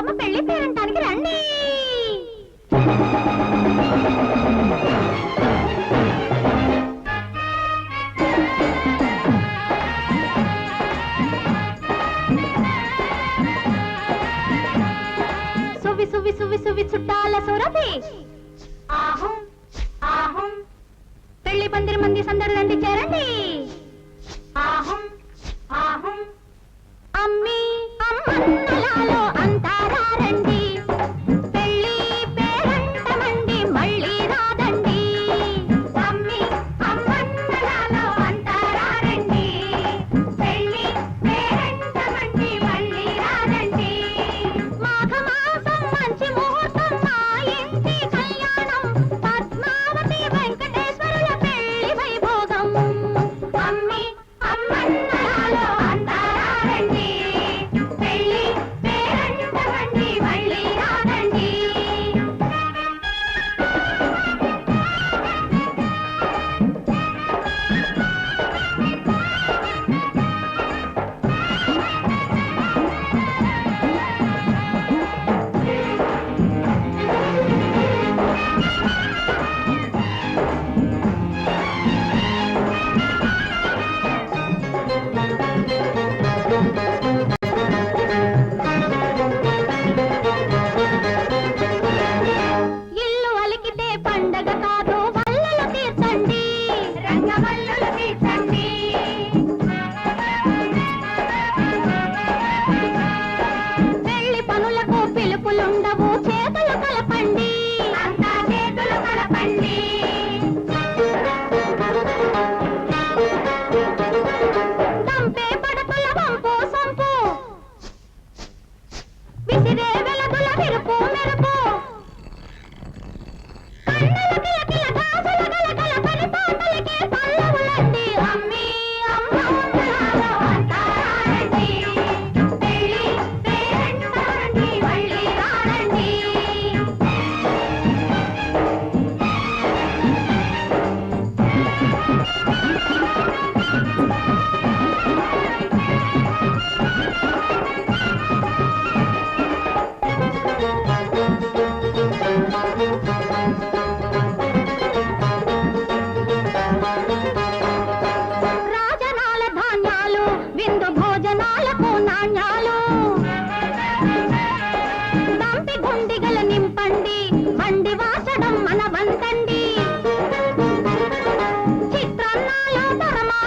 దుర్గమ్మ పెళ్ళి పేరంటానికి రండి. సువి సువి సువి సువి చుట్టాల సురభి. పెళ్ళి పందిరి మంది సందడి రండి చేరండి. ఆహం ఆహం. Oh!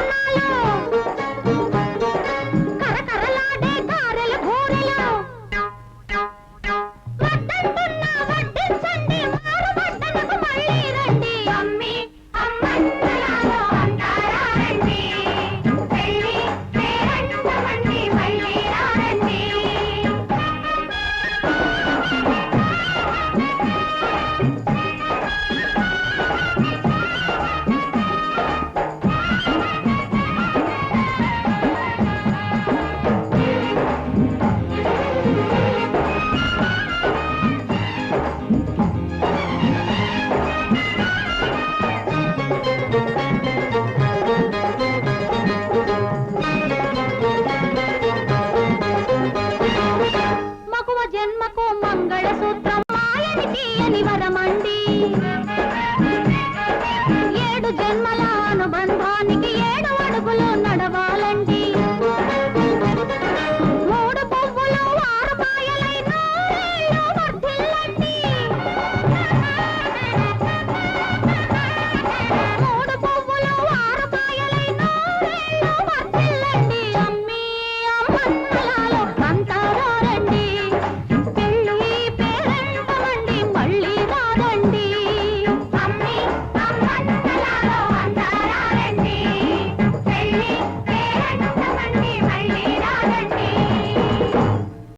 Hello. மங்கள சூத்திரம்